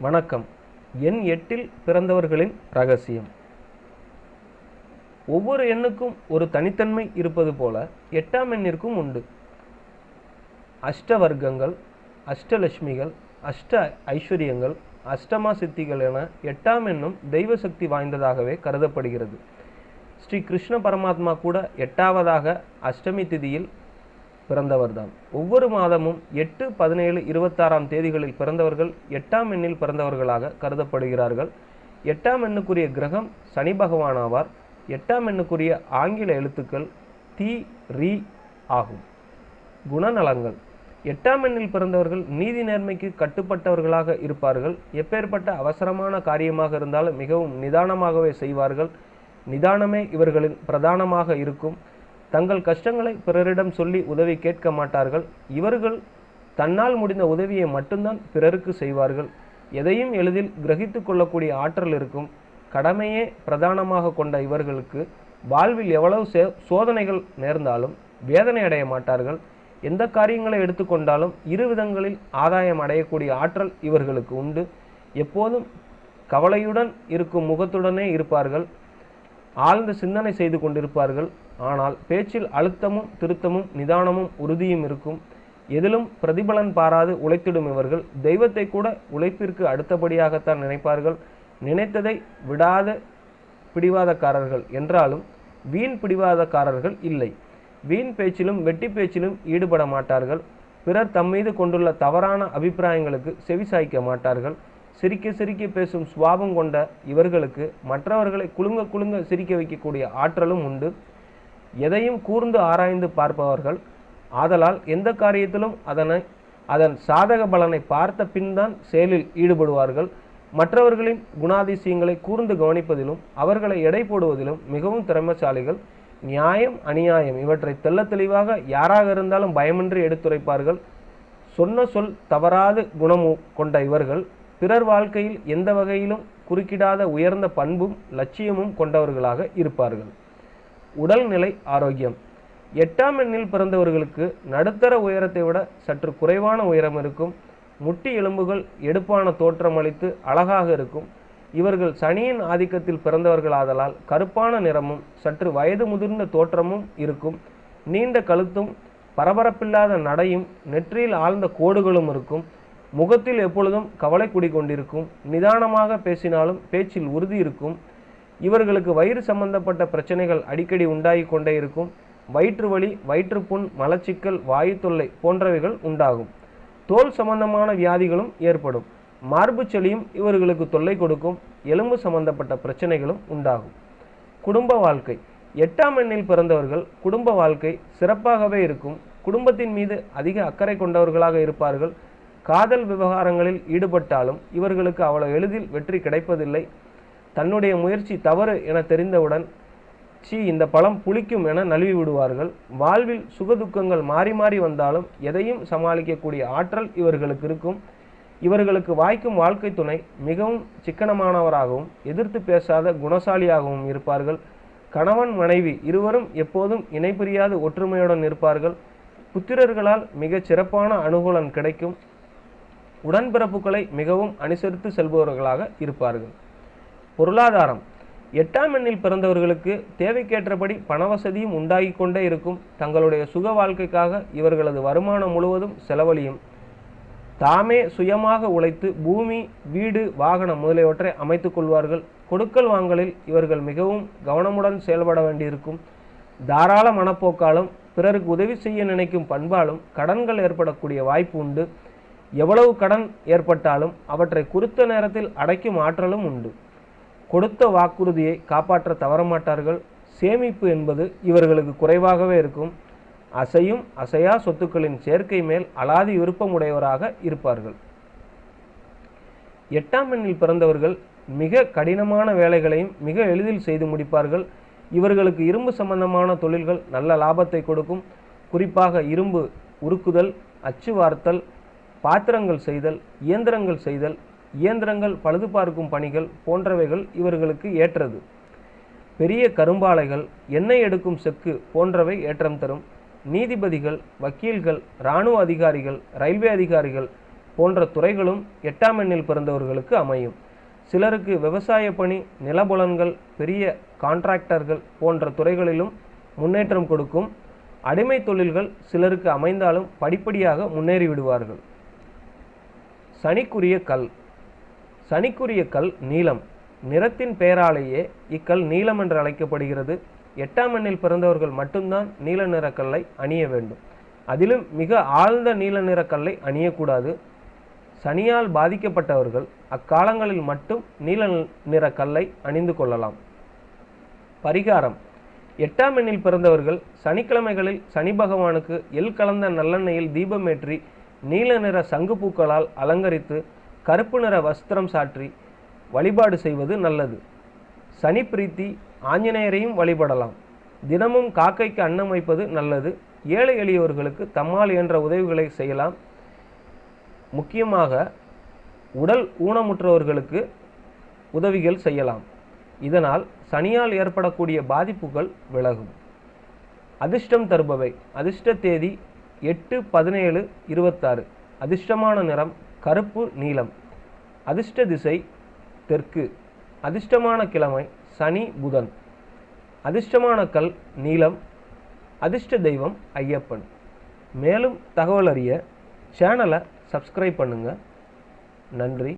வணக்கம். எண் எட்டில் பிறந்தவர்களின் ரகசியம். ஒவ்வொரு எண்ணுக்கும் ஒரு தனித்தன்மை இருப்பது போல எட்டாம் எண்ணிற்கும் உண்டு. அஷ்டவர்க்கங்கள் அஷ்டலட்சுமிகள் அஷ்ட ஐஸ்வர்யங்கள் அஷ்டமா சித்திகள் என எட்டாம் எண்ணும் தெய்வ சக்தி வாய்ந்ததாகவே கருதப்படுகிறது. ஸ்ரீ கிருஷ்ண பரமாத்மா கூட எட்டாவதாக அஷ்டமி திதியில் பிறந்தவர்தான். ஒவ்வொரு மாதமும் எட்டு பதினேழு இருபத்தாறாம் தேதிகளில் பிறந்தவர்கள் எட்டாம் எண்ணில் பிறந்தவர்களாக கருதப்படுகிறார்கள். எட்டாம் எண்ணுக்குரிய கிரகம் சனி பகவானாவார். எட்டாம் எண்ணுக்குரிய ஆங்கில எழுத்துக்கள் தி ரி ஆகும். குணநலங்கள். எட்டாம் எண்ணில் பிறந்தவர்கள் நீதி நேர்மைக்கு கட்டுப்பட்டவர்களாக இருப்பார்கள். எப்பேற்பட்ட அவசரமான காரியமாக இருந்தாலும் மிகவும் நிதானமாகவே செய்வார்கள். நிதானமே இவர்களின் பிரதானமாக இருக்கும். தங்கள் கஷ்டங்களை பிறரிடம் சொல்லி உதவி கேட்க மாட்டார்கள். இவர்கள் தன்னால் முடிந்த உதவியை மட்டும்தான் பிறருக்கு செய்வார்கள். எதையும் எளிதில் கிரகித்து கொள்ளக்கூடிய ஆற்றல் இருக்கும். கடமையே பிரதானமாக கொண்ட இவர்களுக்கு வாழ்வில் எவ்வளவு சே சோதனைகள் நேர்ந்தாலும் வேதனை அடைய மாட்டார்கள். எந்த காரியங்களை எடுத்துக்கொண்டாலும் இரு விதங்களில் ஆதாயம் அடையக்கூடிய ஆற்றல் இவர்களுக்கு உண்டு. எப்போதும் கவலையுடன் இருக்கும் முகத்துடனே இருப்பார்கள். ஆழ்ந்த சிந்தனை செய்து கொண்டிருப்பார்கள். ஆனால் பேச்சில் அழுத்தமும் திருத்தமும் நிதானமும் உறுதியும் இருக்கும். எதிலும் பிரதிபலன் பாராது உழைத்திடும் இவர்கள். தெய்வத்தை கூட உழைப்பிற்கு அடுத்தபடியாகத்தான் நினைப்பார்கள். நினைத்ததை விடாத பிடிவாதக்காரர்கள் என்றாலும் வீண் பிடிவாதக்காரர்கள் இல்லை. வீண் பேச்சிலும் வெட்டி பேச்சிலும் ஈடுபட மாட்டார்கள். பிறர் தம்மீது கொண்டுள்ள தவறான அபிப்பிராயங்களுக்கு செவிசாய்க்க மாட்டார்கள். சிரிக்க சிரிக்க பேசும் சுவாபம் கொண்ட இவர்களுக்கு மற்றவர்களை குலுங்க குலுங்க சிரிக்க வைக்கக்கூடிய ஆற்றலும் உண்டு. எதையும் கூர்ந்து ஆராய்ந்து பார்ப்பவர்கள். ஆதலால் எந்த காரியத்திலும் அதனை அதன் சாதக பலனை பார்த்த பின்தான் செயலில் ஈடுபடுவார்கள். மற்றவர்களின் குணாதிசயங்களை கூர்ந்து கவனிப்பதிலும் அவர்களை எடை போடுவதிலும் மிகவும் திறமைசாலிகள். நியாயம் அநியாயம் இவற்றை தெல்ல தெளிவாக யாராக இருந்தாலும் பயமின்றி எடுத்துரைப்பார்கள். சொன்ன சொல் தவறாது குணமு கொண்ட இவர்கள். பிறர் வாழ்க்கையில் எந்த வகையிலும் குறுக்கிடாத உயர்ந்த பண்பும் லட்சியமும் கொண்டவர்களாக இருப்பார்கள். உடல்நிலை ஆரோக்கியம். எட்டாம் எண்ணில் பிறந்தவர்களுக்கு நடுத்தர உயரத்தை விட சற்று குறைவான உயரம் இருக்கும். முட்டி எலும்புகள் எடுப்பான தோற்றம் அளித்து அழகாக இருக்கும். இவர்கள் சனியின் ஆதிக்கத்தில் பிறந்தவர்களாதலால் கருப்பான நிறமும் சற்று வயது முதிர்ந்த தோற்றமும் இருக்கும். நீண்ட கழுத்தும் பரபரப்பில்லாத நடையும் நெற்றியில் ஆழ்ந்த கோடுகளும் இருக்கும். முகத்தில் எப்பொழுதும் கவலை குடிக்கொண்டிருக்கும் நிதானமாக பேசினாலும் பேச்சில் உறுதி இருக்கும். இவர்களுக்கு வயிறு சம்பந்தப்பட்ட பிரச்சனைகள் அடிக்கடி உண்டாகி கொண்டே இருக்கும். வயிற்று வலி வயிற்றுப்புண் மலச்சிக்கல் வாயு தொல்லை போன்றவைகள் உண்டாகும். தோல் சம்பந்தமான வியாதிகளும் ஏற்படும். மார்பு செளியும் இவர்களுக்கு தொல்லை கொடுக்கும். எலும்பு சம்பந்தப்பட்ட பிரச்சனைகளும் உண்டாகும். குடும்ப வாழ்க்கை. எட்டாம் எண்ணில் பிறந்தவர்கள் குடும்ப வாழ்க்கை சிறப்பாகவே இருக்கும். குடும்பத்தின் மீது அதிக அக்கறை கொண்டவர்களாக இருப்பார்கள். காதல் விவகாரங்களில் ஈடுபட்டாலும் இவர்களுக்கு அவ்வளவு எளிதில் வெற்றி கிடைப்பதில்லை. தன்னுடைய முயற்சி தவறு என தெரிந்தவுடன் சி இந்த பழம் புளிக்கும் என நழுவி விடுவார்கள். வாழ்வில் சுகதுக்கங்கள் மாறி மாறி வந்தாலும் எதையும் சமாளிக்கக்கூடிய ஆற்றல் இவர்களுக்கு இருக்கும். இவர்களுக்கு வாய்க்கும் வாழ்க்கை துணை மிகவும் சிக்கனமானவராகவும் எதிர்த்து பேசாத குணசாலியாகவும் இருப்பார்கள். கணவன் மனைவி இருவரும் எப்போதும் இணைபிரியாத ஒற்றுமையுடன் இருப்பார்கள். புத்திரர்களால் மிகச் சிறப்பான அனுகூலம் கிடைக்கும். உடன்பிறப்புகளை மிகவும் அனுசரித்து செல்பவர்களாக இருப்பார்கள். பொருளாதாரம். எட்டாம் எண்ணில் பிறந்தவர்களுக்கு தேவைக்கேற்றபடி பணவசதியும் உண்டாகி கொண்டே இருக்கும். தங்களுடைய சுக வாழ்க்கைக்காக இவர்களது வருமானம் முழுவதும் செலவழியும். தாமே சுயமாக உழைத்து பூமி வீடு வாகனம் முதலியவற்றை அமைத்துக் கொள்வார்கள். கொடுக்கல் வாங்கலில் இவர்கள் மிகவும் கவனமுடன் செயல்பட வேண்டியிருக்கும். தாராள மனப்போக்காலும் பிறருக்கு உதவி செய்ய நினைக்கும் பண்பாலும் கடன்கள் ஏற்படக்கூடிய வாய்ப்பு உண்டு. எவ்வளவு கடன் ஏற்பட்டாலும் அவற்றை குறித்த நேரத்தில் அடைக்கும் ஆற்றலும் உண்டு. கொடுத்த வாக்குறுதியை காப்பாற்ற தவறமாட்டார்கள். சேமிப்பு என்பது இவர்களுக்கு குறைவாகவே இருக்கும். அசையும் அசையா சொத்துக்களின் சேர்க்கை மேல் அலாதி விருப்பமுடையவராக இருப்பார்கள். எட்டாம் எண்ணில் பிறந்தவர்கள் மிக கடினமான வேலைகளையும் மிக எளிதில் செய்து முடிப்பார்கள். இவர்களுக்கு இரும்பு சம்பந்தமான தொழில்கள் நல்ல லாபத்தை கொடுக்கும். குறிப்பாக இரும்பு உருக்குதல் அச்சு வார்த்தல் பாத்திரங்கள் செய்தல் இயந்திரங்கள் செய்தல் இயந்திரங்கள் பழுது பார்க்கும் பணிகள் போன்றவைகள் இவர்களுக்கு ஏற்றது. பெரிய கரும்பாலைகள் எண்ணெய் எடுக்கும் செக்கு போன்றவை ஏற்றம் தரும். நீதிபதிகள் வக்கீல்கள் இராணுவ அதிகாரிகள் ரயில்வே அதிகாரிகள் போன்ற துறைகளும் எட்டாம் எண்ணில் பிறந்தவர்களுக்கு அமையும். சிலருக்கு விவசாய பணி நிலபுலன்கள் பெரிய கான்ட்ராக்டர்கள் போன்ற துறைகளிலும் முன்னேற்றம் கொடுக்கும். அடிமை தொழில்கள் சிலருக்கு அமைந்தாலும் படிப்படியாக முன்னேறிவிடுவார்கள். சனிக்குரிய கல். சனிக்குரிய கல் நீலம். நிறத்தின் பெயராலேயே இக்கல் நீலம் என்று அழைக்கப்படுகிறது. எட்டாம் எண்ணில் பிறந்தவர்கள் மட்டும்தான் நீல நிற கல்லை அணிய வேண்டும். அதிலும் மிக ஆழ்ந்த நீல நிற கல்லை அணியக்கூடாது. சனியால் பாதிக்கப்பட்டவர்கள் அக்காலங்களில் மட்டும் நீல நிற கல்லை அணிந்து கொள்ளலாம். பரிகாரம். எட்டாம் எண்ணில் பிறந்தவர்கள் சனிக்கிழமைகளில் சனி பகவானுக்கு எள் கலந்த நல்லெண்ணெயில் தீபமேற்றி நீல நிற சங்கு பூக்களால் அலங்கரித்து கருப்பு நிற வஸ்திரம் சாற்றி வழிபாடு செய்வது நல்லது. சனி பிரீத்தி ஆஞ்சநேயரையும் வழிபடலாம். தினமும் காக்கைக்கு அன்னம் வைப்பது நல்லது. ஏழை எளியவர்களுக்கு தம்மால் என்ற உதவிகளை செய்யலாம். முக்கியமாக உடல் ஊனமுற்றவர்களுக்கு உதவிகள் செய்யலாம். இதனால் சனியால் ஏற்படக்கூடிய பாதிப்புகள் விலகும். அதிர்ஷ்டம் தருபவை. அதிர்ஷ்ட தேதி எட்டு பதினேழு இருபத்தாறு. அதிர்ஷ்டமான நிறம் கருப்பு நீலம். அதிர்ஷ்ட திசை தெற்கு. அதிர்ஷ்டமான கிழமை சனி புதன். அதிர்ஷ்டமான கல் நீலம். அதிர்ஷ்ட தெய்வம் ஐயப்பன். மேலும் தகவல் அறிய சேனலை சப்ஸ்கிரைப் பண்ணுங்கள் நன்றி.